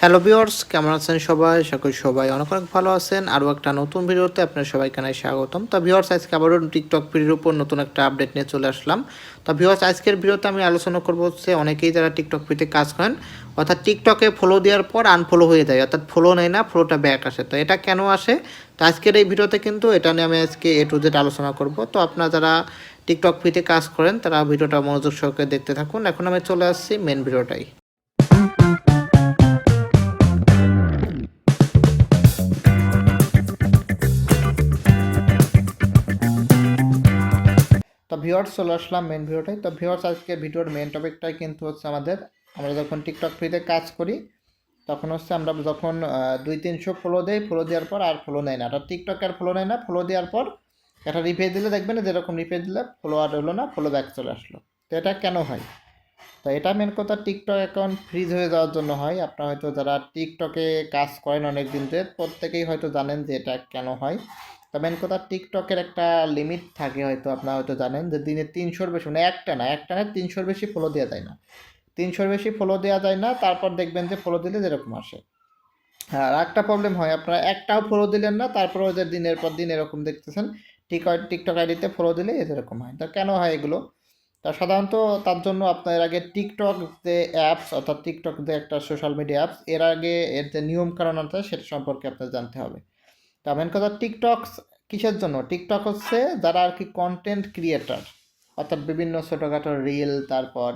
Hello viewers কেমন আছেন সবাই? করি সবাই অনেক অনেক ভালো আছেন। আরও একটা নতুন ভিডিওতে আপনার সবাইকে স্বাগতম। তো ভিউয়ার্স আজকে আবারও টিকটক ভিডিওর উপর নতুন একটা আপডেট নিয়ে চলে আসলাম। তো ভিউয়ার্স আজকের ভিডিওতে আমি আলোচনা করব হচ্ছে অনেকেই যারা টিকটক ভিডিওতে কাজ করেন, অর্থাৎ টিকটকে ফলো দেওয়ার পর আনফলো হয়ে যায়, অর্থাৎ ফলো নেয় না ফলোটা ব্যাক আসে। তো এটা কেন আসে? তো আজকের এই ভিডিওতে কিন্তু এটা নিয়ে আমি আজকে এ টু জেড আলোচনা করব। তো আপনারা যারা টিকটক ফিতে কাজ করেন, তারা ভিডিওটা মনোযোগ সহকারে দেখতে থাকুন। এখন আমি চলে আসছি মেন ভিডিওটাই তো ভিউয়ার্স চলে আসলাম মেন ভিডিওটাই তো ভিউয়ার্স, আজকে ভিডিওর মেন টপিকটাই কিন্তু হচ্ছে আমাদের, আমরা যখন টিকটক ফ্রিতে কাজ করি, তখন হচ্ছে আমরা যখন দুই তিনশো ফলো দেই ফলো দেওয়ার পর আর ফলো নেয় না। আর টিকটক আর ফলো নেয় না ফলো দেওয়ার পর একটা রিপে দিলে দেখবেন যেরকম রিপে দিলে ফলো আর হলো না ফলো ব্যাক চলে আসলো। তো এটা কেন হয়? তো এটা মেন কথা টিকটক অ্যাকাউন্ট ফ্রিজ হয়ে যাওয়ার জন্য হয়। আপনারা হয়তো যারা টিকটকে কাজ করেন অনেক দিন ধরে প্রত্যেকেই হয়তো জানেন যে এটা কেন হয়। তো মেন কথা টিকটকের একটা লিমিট থাকে হয়তো, আপনারা হয়তো জানেন যে দিনে তিনশোর বেশি মানে একটা না একটা না, তিনশোর বেশি ফলো দেওয়া যায় না। তিনশোর বেশি ফলো দেওয়া যায় না, তারপর দেখবেন যে ফলো দিলে যেরকম আসে। আর একটা প্রবলেম হয়, আপনারা একটাও ফলো দিলেন না, তারপর ওদের দিনের পর দিন এরকম দেখতেছেন টিক টিকটক আইডিতে ফলো দিলে এরকম হয়। তা কেন হয় এগুলো? তা সাধারণত তার জন্য আপনার আগে টিকটক যে অ্যাপস অর্থাৎ টিকটক যে একটা সোশ্যাল মিডিয়া অ্যাপস এর আগে এর যে নিয়ম কারণ আছে, সেটা সম্পর্কে আপনার জানতে হবে। তা মেন কথা টিকটক কিসের জন্য? টিকটক হচ্ছে যারা আর কি কন্টেন্ট ক্রিয়েটার অর্থাৎ বিভিন্ন ছোটোখাটো রিল তারপর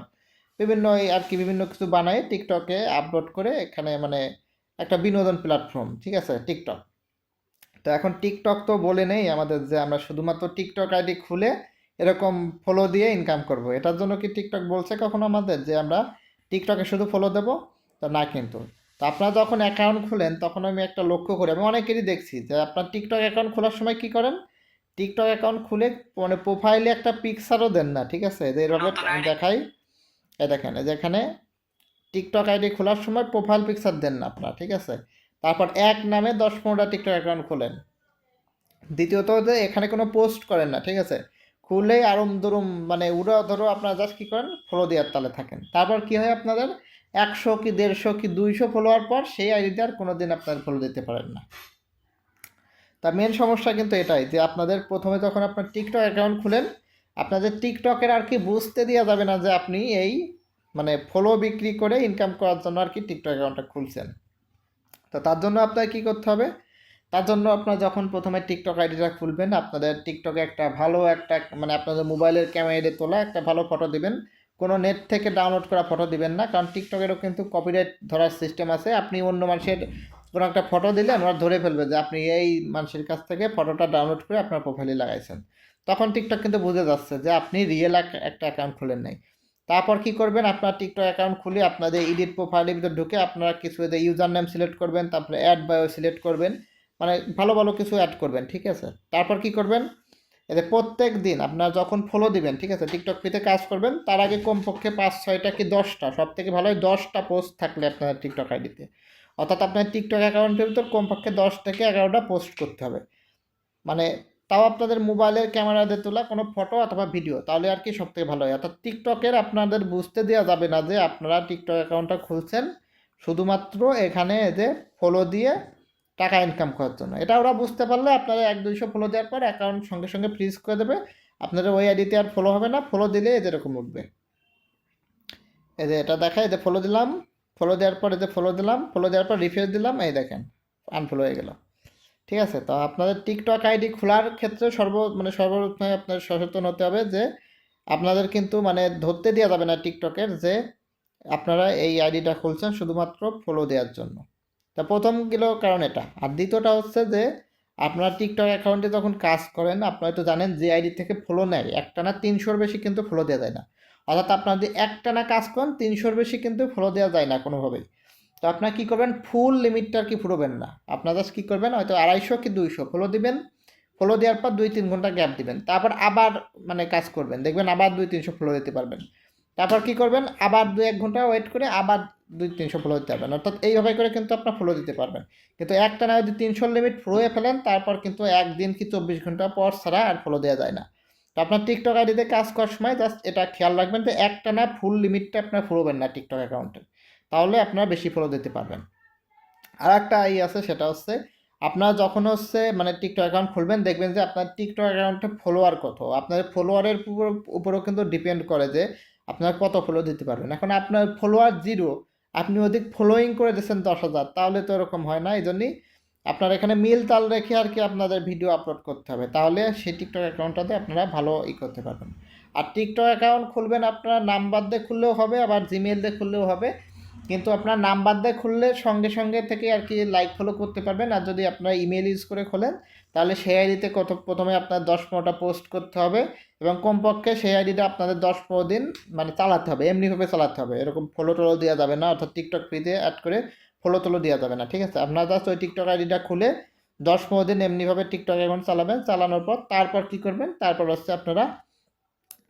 বিভিন্ন আর কি বিভিন্ন কিছু বানায় টিকটকে আপলোড করে এখানে মানে একটা বিনোদন প্ল্যাটফর্ম ঠিক আছে? টিকটক তো এখন টিকটক তো বলে নেই আমাদের যে আমরা শুধুমাত্র টিকটক আইডি খুলে এরকম ফলো দিয়ে ইনকাম করব। এটার জন্য কি টিকটক বলছে কখনো আমাদের যে আমরা টিকটকে শুধু ফলো দেব? তা না কিন্তু। তো আপনারা যখন অ্যাকাউন্ট খুলেন তখন আমি একটা লক্ষ্য করি। আমি অনেকেরই দেখছি যে আপনার টিকটক অ্যাকাউন্ট খোলার সময় কি করেন? টিকটক অ্যাকাউন্ট খুলে মানে প্রোফাইলে একটা পিকচারও দেন না ঠিক আছে? যে এভাবে আমি দেখাই। এ দেখেন যেখানে টিকটক আইডি খোলার সময় প্রোফাইল পিকচার দেন না আপনারা ঠিক আছে? তারপর এক নামে দশ পনেরোটা টিকটক অ্যাকাউন্ট খোলেন। দ্বিতীয়ত যে এখানে কোনো পোস্ট করেন না ঠিক আছে? খুলে আরম ধরুন মানে উড়া ধরো আপনারা জাস্ট কী করেন? ফলো দেওয়ার তালে থাকেন। তারপর কি হয় আপনাদের? একশো কি দেড়শো কি দুইশো ফলোয়ার পর সেই আইডিতে আর কোনো দিন আপনার ফলো দিতে পারেন না। তা মেন সমস্যা কিন্তু এটাই যে আপনাদের প্রথমে যখন আপনার টিকটক অ্যাকাউন্ট খুলেন, আপনাদের টিকটকের আর কি বুঝতে দেওয়া যাবে না যে আপনি এই মানে ফলো বিক্রি করে ইনকাম করার জন্য আর কি টিকটক অ্যাকাউন্টটা খুলছেন। তো তার জন্য আপনার কি করতে হবে? তার জন্য আপনার যখন প্রথমে টিকটক আইডিটা খুলবেন, আপনাদের টিকটকে একটা ভালো একটা মানে আপনাদের মোবাইলের ক্যামেরা তোলা একটা ভালো ফটো দিবেন। কোনো নেট থেকে ডাউনলোড করা ফটো দিবেন না, কারণ টিকটকেরও কিন্তু কপিরাইট ধরার সিস্টেম আছে। আপনি অন্য মানুষের কোনো একটা ফটো দিলে ওরা ধরে ফেলবে যে আপনি এই মানুষের কাছ থেকে ফটোটা ডাউনলোড করে আপনার প্রোফাইলে লাগাইছেন। তখন টিকটক কিন্তু বুঝে যাচ্ছে যে আপনি রিয়েল একটা অ্যাকাউন্ট খুলেন নাই। তারপর কি করবেন? আপনার টিকটক অ্যাকাউন্ট খুলে আপনাদের এডিট প্রোফাইলের ভিতর ঢুকে আপনারা কিছু ইউজার নেম সিলেক্ট করবেন, তারপরে অ্যাড বায়ো সিলেক্ট করবেন। মানে ভালো ভালো কিছু অ্যাড করবেন, ঠিক আছে? তারপর কি করবেন? এতে প্রত্যেক দিন আপনারা যখন ফলো দিবেন, ঠিক আছে টিকটক ফিতে কাজ করবেন, তার আগে কমপক্ষে পাঁচ, ছয়টা কি দশটা সব থেকে ভালো হয় দশটা পোস্ট থাকলে আপনার টিকটক আইডিতে অর্থাৎ আপনার টিকটক অ্যাকাউন্টের ভিতর কমপক্ষে দশ থেকে এগারোটা পোস্ট করতে হবে। মানে তাও আপনাদের মোবাইলের ক্যামেরা দিয়ে তোলা কোনো ফটো অথবা ভিডিও তাহলে আর কি সব থেকে ভালো হয়। অর্থাৎ টিকটকের আপনাদের বুঝতে দেওয়া যাবে না যে আপনারা টিকটক অ্যাকাউন্টটা খুলছেন, শুধুমাত্র এখানে যে ফলো দিয়ে টাকা ইনকাম করার জন্য। এটা ওরা বুঝতে পারলে আপনারা এক দুইশো ফলো দেওয়ার পর অ্যাকাউন্ট সঙ্গে সঙ্গে ফ্রিজ করে দেবে। আপনাদের ওই আইডিতে আর ফলো হবে না। ফলো দিলে যেরকম উঠবে। এই যে এটা দেখায় যে ফলো দিলাম। ফলো দেওয়ার পর যে ফলো দিলাম। ফলো দেওয়ার পর রিফ্রেশ দিলাম। এই দেখেন আনফলো হয়ে গেল। ঠিক আছে? তো আপনাদের টিকটক আইডি খোলার ক্ষেত্রে সর্ব মানে সর্বপ্রথমে আপনার সচেতন হতে হবে যে আপনাদের কিন্তু মানে ধরতে দেওয়া যাবে না টিকটকের যে আপনারা এই আইডিটা খুলছেন শুধুমাত্র ফলো দেওয়ার জন্য। তা প্রথম গেল কারণ এটা। আর দ্বিতীয়টা হচ্ছে যে, আপনারা টিকটক অ্যাকাউন্টে যখন কাজ করেন, আপনারা তো জানেন যে আইডি থেকে ফলো নেয়। একটানা তিনশোর বেশি কিন্তু ফলো দেওয়া যায় না। অর্থাৎ আপনারা যদি একটানা কাজ করেন, তিনশোর বেশি কিন্তু ফলো দেওয়া যায় না কোনোভাবেই। তো আপনারা কী করবেন? ফুল লিমিটটা আর কি ফুরোবেন না। আপনারা জাস্ট কী করবেন? হয়তো আড়াইশো কি দুইশো ফলো দিবেন। ফলো দেওয়ার পর দুই তিন ঘণ্টা গ্যাপ দিবেন। তারপর আবার মানে কাজ করবেন। দেখবেন আবার দুই তিনশো ফলো দিতে পারবেন। তারপর কি করবেন? আবার দু এক ঘণ্টা ওয়েট করে আবার দুই তিনশো ফলো দিতে পারবেন। অর্থাৎ এইভাবে করে কিন্তু আপনার ফলো দিতে পারবেন। কিন্তু একটা না যদি তিনশো লিমিট ফলোয়ে ফেলেন, তারপর কিন্তু একদিন কি চব্বিশ ঘণ্টা পর ছাড়া আর ফলো দেওয়া যায় না। তো আপনার টিকটক আইডিতে কাজ করার সময় জাস্ট এটা খেয়াল রাখবেন যে একটা না ফুল লিমিটটা আপনার ফুরোবেন না টিকটক অ্যাকাউন্টে তাহলে আপনারা বেশি ফলো দিতে পারবেন। আর একটা ই আছে, সেটা হচ্ছে আপনারা যখন হচ্ছে মানে টিকটক অ্যাকাউন্ট খুলবেন, দেখবেন যে আপনার টিকটক অ্যাকাউন্টে ফলোয়ার কত। আপনার ফলোয়ারের উপর, উপরও কিন্তু ডিপেন্ড করে যে আপনার কত ফলো দিতে পারবেন? এখন আপনার ফলোয়ার জিরো আপনি অধিক ফলোয়িং করে দিচ্ছেন দশ হাজার, তাহলে তো এরকম হয় না। এই জন্যই আপনার এখানে মিল তাল রেখে আর কি আপনাদের ভিডিও আপলোড করতে হবে। তাহলে সেই টিকটক অ্যাকাউন্টটাতে আপনারা ভালো ই করতে পারবেন। আর টিকটক অ্যাকাউন্ট খুলবেন আপনার নাম্বার দিয়ে খুললেও হবে, আবার জিমেল দিয়ে খুললেও হবে। কিন্তু আপনার নাম্বার দিয়ে খুললে সঙ্গে সঙ্গে থেকে আর কি লাইক ফলো করতে পারবেন। আর যদি আপনারা ইমেল ইউজ করে খোলেন তাহলে সেই আইডিতে কত, প্রথমে আপনার দশ পনেরোটা পোস্ট করতে হবে এবং কমপক্ষে সেই আইডিটা আপনাদের দশ পনেরো দিন মানে চালাতে হবে, এমনিভাবে চালাতে হবে। এরকম ফলো টলো দেওয়া যাবে না, অর্থাৎ টিকটক ফ্রিতে অ্যাড করে ফলো টলো দেওয়া যাবে না, ঠিক আছে? আপনারা জাস্ট ওই টিকটক আইডিটা খুলে দশ পনেরো দিন এমনিভাবে টিকটক অ্যাকাউন্ট চালাবেন, চালানোর পর তারপর কী করবেন? তারপর হচ্ছে আপনারা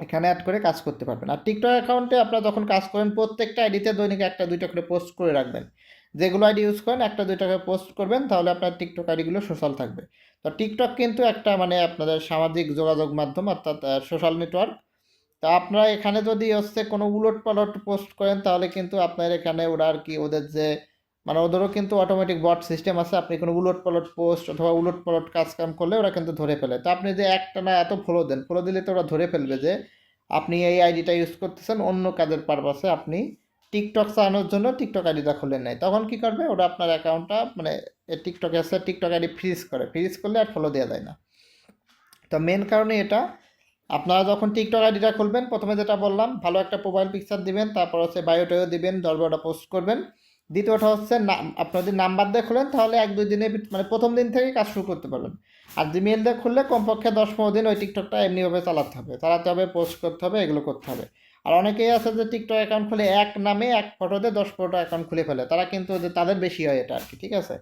এখানে অ্যাড করে কাজ করতে পারবেন। আর টিকটক অ্যাকাউন্টে আপনারা যখন কাজ করেন, প্রত্যেকটা আইডিতে দৈনিক একটা দুইটা করে পোস্ট করে রাখবেন। যেগুলো আইডি ইউজ করেন, একটা দুইটা করে পোস্ট করবেন, তাহলে আপনার টিকটক আইডিগুলো সোশ্যাল থাকবে। তো টিকটক কিন্তু একটা মানে আপনাদের সামাজিক যোগাযোগ মাধ্যম, অর্থাৎ সোশ্যাল নেটওয়ার্ক তো আপনারা এখানে যদি হচ্ছে কোনো উলট পালট পোস্ট করেন, তাহলে কিন্তু আপনার এখানে ওরা আর কি ওদের যে মানে ওদেরও কিন্তু অটোমেটিক বট সিস্টেম আছে। আপনি কোনো উলট পালট পোস্ট অথবা উলট পালট কাজ কাম করলে ওরা কিন্তু ধরে ফেলে। তো আপনি যে একটা না এত ফলো দেন ফলো দিলে তো ওরা ধরে ফেলবে যে, আপনি এই আইডিটা ইউজ করতেছেন, অন্য কাজের পারপাসে আপনি টিকটক চালানোর জন্য টিকটক আইডিটা খুলে নেয়। তখন কি করবে? ওরা আপনার অ্যাকাউন্টটা মানে টিকটকে আছে টিকটক আইডি ফ্রিজ করে। ফ্রিজ করলে আর ফলো দেওয়া যায় না। তো মেন কারণে এটা। আপনারা যখন টিকটক আইডিটা খুলবেন, প্রথমে যেটা বললাম, ভালো একটা প্রোফাইল পিকচার দিবেন, তারপর হচ্ছে বায়োটাও দিবেন দরবারটা পোস্ট করবেন। দ্বিতীয়টা হচ্ছে আপনার যদি নাম্বার দিয়ে খুলেন, তাহলে এক দুই দিনে মানে প্রথম দিন থেকে কাজ শুরু করতে পারবেন। আর জিমেল দিয়ে খুললে কমপক্ষে দশ পনেরো দিন ওই টিকটকটা এমনিভাবে চালাতে হবে। চালাতে হবে পোস্ট করতে হবে, এগুলো করতে হবে। আর অনেকেই আছে যে টিকটক অ্যাকাউন্ট খুলে এক নামে এক ফটোতে দশ পনেরোটা অ্যাকাউন্ট খুলে ফেলে, তারা কিন্তু যে তাদের বেশি হয় এটা আর কি ঠিক আছে?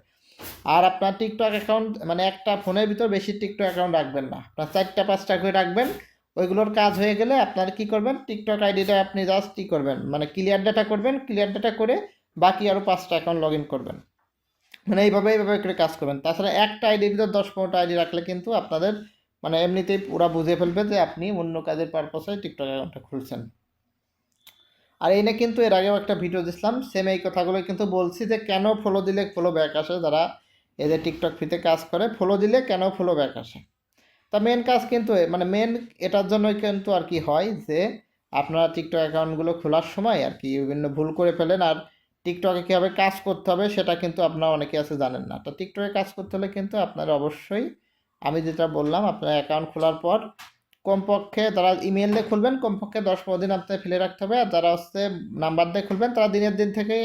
আর আপনার টিকটক অ্যাকাউন্ট মানে একটা ফোনের ভিতর বেশি টিকটক অ্যাকাউন্ট রাখবেন না। আপনার চারটা, পাঁচটা করে রাখবেন, ওইগুলোর কাজ হয়ে গেলে আপনার কি করবেন? টিকটক আইডিটা আপনি জাস্ট কী করবেন মানে ক্লিয়ার ডাটা করবেন ক্লিয়ার ডাটা করে বাকি আরও পাঁচটা অ্যাকাউন্ট লগ ইন করবেন। মানে এইভাবে এইভাবে করে কাজ করবেন। তাছাড়া একটা আইডির ভিতর দশ পনেরোটা আইডি রাখলে কিন্তু আপনাদের মানে এমনিতেই ওরা বুঝে ফেলবে যে আপনি অন্য কাজের পারপাসে টিকটক অ্যাকাউন্টটা খুলছেন। আর এই নিয়ে কিন্তু এর আগেও একটা ভিডিও দিছিলাম সেম এই কথাগুলো কিন্তু বলছি যে কেন ফলো দিলে ফলো ব্যাক আসে যারা এদের টিকটক ফ্রিতে কাজ করে ফলো দিলে কেন ফলো ব্যাক আসে? তা মেন কাজ কিন্তু মানে মেন এটার জন্যই কিন্তু আর কি হয় যে আপনারা টিকটক অ্যাকাউন্টগুলো খোলার সময় আর কি বিভিন্ন ভুল করে ফেলেন আর টিকটকে কীভাবে কাজ করতে হবে সেটা কিন্তু আপনারা অনেকে আছে জানেন না। তো টিকটকে কাজ করতে হলে কিন্তু আপনারা অবশ্যই, আমি যেটা বললাম, আপনার অ্যাকাউন্ট খোলার পর কমপক্ষে তারা ইমেল দিয়ে খুলবেন, কমপক্ষে দশ পনেরো দিন আপনার ফেলে রাখতে হবে। আর যারা হচ্ছে নাম্বার দিয়ে খুলবেন, তারা দিনের দিন থেকে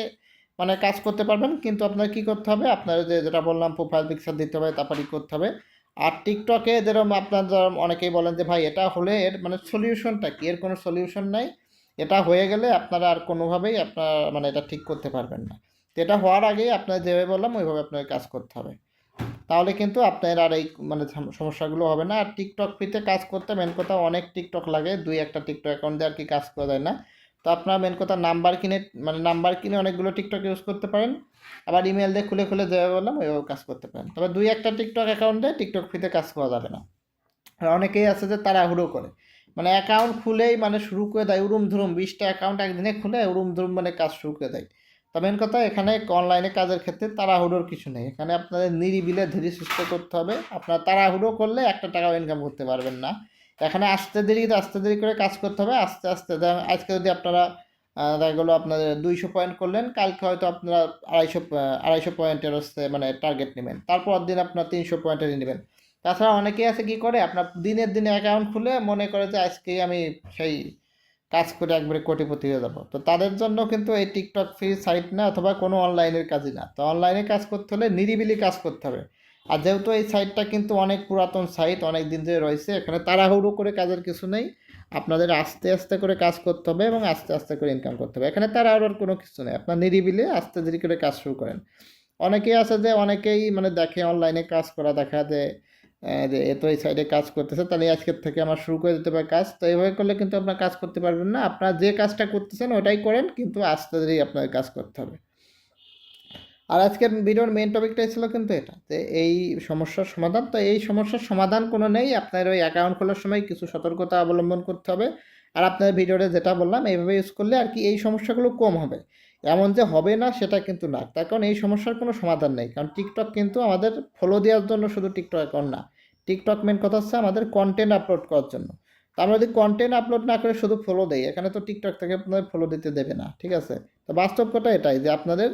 মানে কাজ করতে পারবেন। কিন্তু আপনার কি করতে হবে? আপনার যে যেটা বললাম প্রোফাইল পিকচার দিতে হবে তারপরই করতে হবে। আর টিকটকে যেরকম আপনার যেরকম অনেকেই বলেন যে, ভাই, এটা হলে এর মানে সলিউশনটা কি? এর কোনো সলিউশন নাই। এটা হয়ে গেলে আপনারা আর কোনোভাবেই আপনার মানে এটা ঠিক করতে পারবেন না। তো এটা হওয়ার আগেই আপনার যেভাবে বললাম, ওইভাবে আপনাকে কাজ করতে হবে। তাহলে কিন্তু আপনার আর এই মানে সমস্যাগুলো হবে না। আর টিকটক ফ্রিতে কাজ করতে মেন কথা অনেক টিকটক লাগে, দুই একটা টিকটক অ্যাকাউন্ট দিয়ে আর কি কাজ করা যায় না। তো আপনার মেন কথা নাম্বার কিনে মানে নাম্বার কিনে অনেকগুলো টিকটক ইউজ করতে পারেন। আবার ইমেল দিয়ে খুলে খুলে যেভাবে বললাম, ওইভাবে কাজ করতে পারেন। তবে দুই একটা টিকটক অ্যাকাউন্টে টিকটক ফ্রিতে কাজ করা যাবে না। আর অনেকেই আছে যে তারা তাড়াহুড়ো করে। মানে অ্যাকাউন্ট খুলেই মানে শুরু করে দেয়, উরুম ধরুম, বিশটা অ্যাকাউন্ট একদিনে খুলে উরুম ধরুম মানে কাজ শুরু করে দেয়। তো মেন কথা এখানে অনলাইনে কাজের ক্ষেত্রে তাড়াহুড়োর কিছু নেই। এখানে আপনাদের নিরিবিলে ধীরে সুস্থ করতে হবে। আপনার তাড়াহুড়ো করলে একটা টাকাও ইনকাম করতে পারবেন না। এখানে আস্তে দেরি আস্তে দেরি করে কাজ করতে হবে। আস্তে আস্তে আজকে যদি আপনারা দেখা গেলো আপনাদের দুইশো পয়েন্ট করলেন, কালকে হয়তো আপনারা আড়াইশো আড়াইশো পয়েন্টের হচ্ছে মানে টার্গেট নেবেন। তারপর দিন আপনার তিনশো পয়েন্টের নেবেন। তাছাড়া অনেকেই আছে কি করে, আপনার দিনের দিনে অ্যাকাউন্ট খুলে মনে করে যে আজকেই আমি সেই কাজ করে একবারে কোটিপতি হয়ে যাব। তো তাদের জন্য কিন্তু এই টিকটক ফ্রি সাইট না অথবা কোনো অনলাইনের কাজই না। তো অনলাইনে কাজ করতে হলে নিরিবিলি কাজ করতে হবে। আর যেহেতু এই সাইটটা কিন্তু অনেক পুরাতন সাইট, অনেক দিন ধরে রয়েছে, এখানে তাড়াহুড়ো করে কাজের কিছু নেই। আপনাদের আস্তে আস্তে করে কাজ করতে হবে এবং আস্তে আস্তে করে ইনকাম করতে হবে। এখানে তাড়াহুড়োর কোনো কিছু নেই। আপনার নিরিবিলে আস্তে ধীরে করে কাজ শুরু করেন। অনেকেই আছে যে, অনেকেই মানে দেখে অনলাইনে কাজ করা দেখা যায়। যে এ তো এই সাইডে কাজ করতেছে, তাহলে আজকের থেকে আমার শুরু করে দিতে পারে কাজ। তো এইভাবে করলে কিন্তু আপনার কাজ করতে পারবেন না। আপনার যে কাজটা করতেছেন, ওটাই করেন, কিন্তু আস্তে ধীরেই আপনার কাজ করতে হবে। আর আজকের ভিডিওর মেন টপিকটাই ছিল কিন্তু এটা, যে এই সমস্যার সমাধান। তো এই সমস্যার সমাধান কোনো নেই। আপনার ওই অ্যাকাউন্ট খোলার সময় কিছু সতর্কতা অবলম্বন করতে হবে। আর আপনার ভিডিওতে যেটা বললাম, এইভাবে ইউজ করলে আর কি এই সমস্যাগুলো কম হবে। এমন যে হবে না, সেটা কিন্তু না। তার কারণ এই সমস্যার কোনো সমাধান নেই। কারণ টিকটক কিন্তু আমাদের ফলো দেওয়ার জন্য শুধু টিকটক অ্যাকাউন্ট না। টিকটক মেন কথা হচ্ছে আমাদের কন্টেন্ট আপলোড করার জন্য। তো আমরা যদি কন্টেন্ট আপলোড না করে শুধু ফলো দেই, এখানে তো টিকটক থেকে আপনাদের ফলো দিতে দেবে না, ঠিক আছে? তো বাস্তব কথা এটাই যে আপনাদের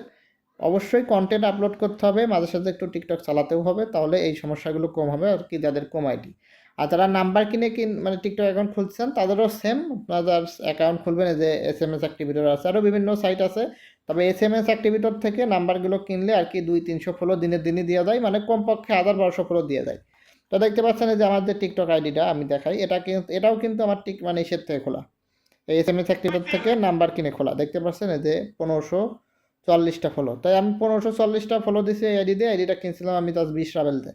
অবশ্যই কন্টেন্ট আপলোড করতে হবে, মাঝে সাথে একটু টিকটক চালাতেও হবে, তাহলে এই সমস্যাগুলো কম হবে আর কি যাদের কম আইডি আর যারা নাম্বার কিনে কিন মানে টিকটক অ্যাকাউন্ট খুলছেন, তাদেরও সেম আপনার অ্যাকাউন্ট খুলবেন যে এস এম এস অ্যাক্টিভিটর আছে, আরও বিভিন্ন সাইট আছে, তবে এস এম এস অ্যাক্টিভিটর থেকে নাম্বারগুলো কিনলে আর কি দুই, তিনশো ফলো দিনের দিনই দেওয়া যায় মানে কমপক্ষে হাজার বারোশো ফলো দিয়ে যায়। তো দেখতে পাচ্ছেন যে আমার যে টিকটক আইডিটা আমি দেখাই, এটা কিন্তু এটাও কিন্তু আমার টিক মানে ইসের থেকে খোলা। এই এস এম এস অ্যাক্টিভেট থেকে নাম্বার কিনে খোলা। দেখতে পাচ্ছেন যে পনেরোশো চল্লিশটা ফলো তাই আমি পনেরোশো চল্লিশটা ফলো দিছি এই আইডি দিয়ে আইডিটা কিনছিলাম আমি দশ বিশ রাবেলতে।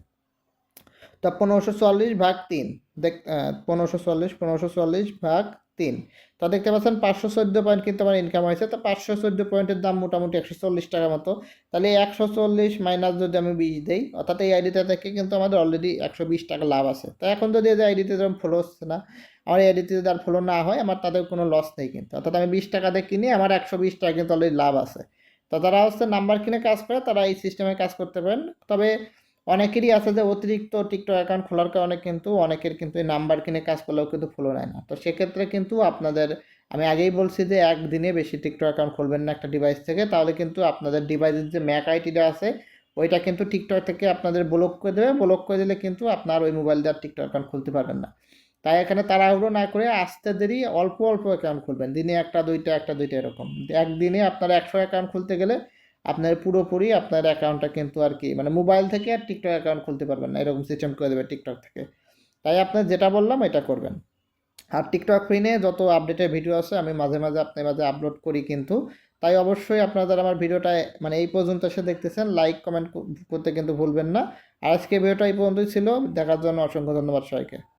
তা পনেরোশো চল্লিশ ভাগ তিন। দেখ পনেরোশো চল্লিশ পনেরোশো চল্লিশ ভাগ তিন। তো দেখতে পাচ্ছেন পাঁচশো চোদ্দ পয়েন্ট কিন্তু আমার ইনকাম হয়েছে। তো পাঁচশো চোদ্দ পয়েন্টের দাম মোটামুটি একশো চল্লিশ টাকার মতো। তাহলে একশো চল্লিশ মাইনাস যদি আমি বিশ দিই, অর্থাৎ এই আইডিটা থেকে কিন্তু আমাদের অলরেডি একশো বিশ টাকা লাভ আছে। তো এখন যদি এই আইডিতে যেরকম ফলো হচ্ছে না, আমার এই আইডিতে যদি আর ফলো না হয়, আমার তাদের কোনো লস নেই কিন্তু। অর্থাৎ আমি বিশ টাকা দিয়ে কিনে, আমার একশো বিশ টাকা কিন্তু অলরেডি লাভ আছে। তো যারা হচ্ছে নাম্বার কিনে কাজ করে, তারা এই সিস্টেমে কাজ করতে পারেন। তবে অনেকেরই আছে যে অতিরিক্ত টিকটক অ্যাকাউন্ট খোলার কারণে কিন্তু অনেকের কিন্তু এই নাম্বার কিনে কাজ করলেও কিন্তু ফলো নেয় না। তো সেক্ষেত্রে কিন্তু আপনাদের, আমি আগেই বলছি যে একদিনে বেশি টিকটক অ্যাকাউন্ট খুলবেন না একটা ডিভাইস থেকে, তাহলে কিন্তু আপনাদের ডিভাইসের যে ম্যাক আইটিটা আছে, ওইটা কিন্তু টিকটক থেকে আপনাদের ব্লক করে দেবে। ব্লক করে দিলে কিন্তু আপনার ওই মোবাইল দিয়ে আর টিকটক অ্যাকাউন্ট খুলতে পারবেন না। তাই এখানে তাড়াহুড়ো না করে আস্তে দেরি অল্প অল্প অ্যাকাউন্ট খুলবেন। দিনে একটা, দুইটা একটা, দুইটা এরকম। একদিনে আপনার একশো অ্যাকাউন্ট খুলতে গেলে আপনার পুরোপুরি আপনার অ্যাকাউন্টটা কিন্তু আর কি মানে মোবাইল থেকে আর টিকটক অ্যাকাউন্ট খুলতে পারবেন না, এরকম সিস্টেম করে দেবে টিকটক থেকে। তাই আপনার যেটা বললাম এটা করবেন। আর টিকটক ফ্রিনে যত আপডেটের ভিডিও আছে, আমি মাঝে মাঝে আপনার মাঝে আপলোড করি কিন্তু। তাই অবশ্যই আপনারা যারা আমার ভিডিওটা মানে এই পর্যন্ত এসে দেখতেছেন লাইক কমেন্ট করতে কিন্তু ভুলবেন না। আর আজকে ভিডিওটা এই পর্যন্তই ছিল। দেখার জন্য অসংখ্য ধন্যবাদ সবাইকে।